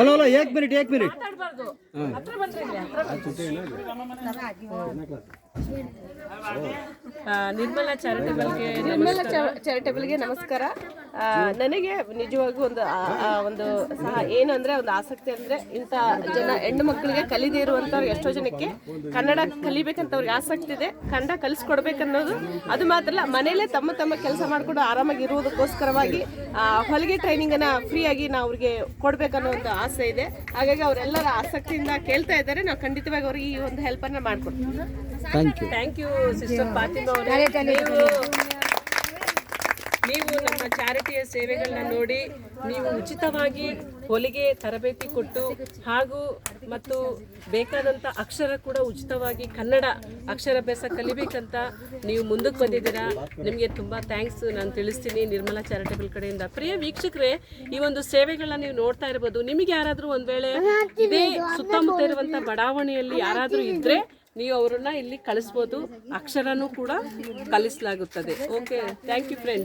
Hello hello ಏಕ್ minute ಏಕ್ minute. ಹಾಂ ಹತ್ರ ನಿರ್ಮಲಾ ಚಾರಿಟಬಲ್ಗೆ ನಿರ್ಮಲ ಚಾರಿಟಬಲ್ಗೆ ನಮಸ್ಕಾರ. ನನಗೆ ನಿಜವಾಗೂ ಒಂದು ಒಂದು ಸಹ ಏನು ಅಂದ್ರೆ ಒಂದು ಆಸಕ್ತಿ ಅಂದ್ರೆ ಇಂಥ ಜನ ಹೆಣ್ಣು ಮಕ್ಕಳಿಗೆ ಕಲಿದೇ ಇರುವಂಥವ್ರು ಎಷ್ಟೋ ಜನಕ್ಕೆ ಕನ್ನಡ ಕಲಿಬೇಕಂತ ಅವ್ರಿಗೆ ಆಸಕ್ತಿ ಇದೆ. ಕನ್ನಡ ಕಲಿಸ್ಕೊಡ್ಬೇಕನ್ನೋದು ಅದು ಮಾತ್ರ ಅಲ್ಲ ಮನೆಯಲ್ಲೇ ತಮ್ಮ ತಮ್ಮ ಕೆಲಸ ಮಾಡ್ಕೊಂಡು ಆರಾಮಾಗಿ ಇರುವುದಕ್ಕೋಸ್ಕರವಾಗಿ ಹೊಲಿಗೆ ಟ್ರೈನಿಂಗ್ ಫ್ರೀಯಾಗಿ ಫ್ರೀ ಆಗಿ ನಾವು ಅವ್ರಿಗೆ ಕೊಡಬೇಕನ್ನೋ ಒಂದು ಆಸೆ ಇದೆ. ಹಾಗಾಗಿ ಅವರೆಲ್ಲರ ಆಸಕ್ತಿಯಿಂದ ಕೇಳ್ತಾ ಇದ್ದಾರೆ. ನಾವು ಖಂಡಿತವಾಗಿ ಅವ್ರಿಗೆ ಈ ಒಂದು ಹೆಲ್ಪ್ ಮಾಡಿಕೊಡ್ತೀವಿ ಮಾಡ್ಕೊಡ್ತೀವಿ. Thank you thank you sister Fatima ಅವರೇ. ನೀವು ನೀವು ನಮ್ಮ ಚಾರಿಟಿಯ ಸೇವೆಗಳನ್ನ ನೋಡಿ ನೀವು ಉಚಿತವಾಗಿ ಹೊಲಿಗೆ ತರಬೇತಿ ಕೊಟ್ಟು ಹಾಗೂ ಮತ್ತು ಬೇಕಾದಂಥ ಅಕ್ಷರ ಕೂಡ ಉಚಿತವಾಗಿ ಕನ್ನಡ ಅಕ್ಷರಾಭ್ಯಾಸ ಕಲಿಬೇಕಂತ ನೀವು ಮುಂದಕ್ಕೆ ಬಂದಿದ್ದೀರಾ. ನಿಮಗೆ ತುಂಬ ಥ್ಯಾಂಕ್ಸ್ ನಾನು ತಿಳಿಸ್ತೀನಿ ನಿರ್ಮಲಾ ಚಾರಿಟಬಲ್ ಕಡೆಯಿಂದ. ಪ್ರಿಯ ವೀಕ್ಷಕರೇ ಈ ಒಂದು ಸೇವೆಗಳನ್ನ ನೀವು ನೋಡ್ತಾ ಇರ್ಬೋದು. ನಿಮಗೆ ಯಾರಾದರೂ ಒಂದು ವೇಳೆ ಇದೇ ಸುತ್ತಮುತ್ತ ಇರುವಂಥ ಬಡಾವಣೆಯಲ್ಲಿ ಯಾರಾದರೂ ಇದ್ದರೆ ನೀವು ಅವರನ್ನ ಇಲ್ಲಿ ಕಳಿಸ್ಬೋದು. ಅಕ್ಷರನೂ ಕೂಡ ಕಲಿಸಲಾಗುತ್ತದೆ. Okay thank you friend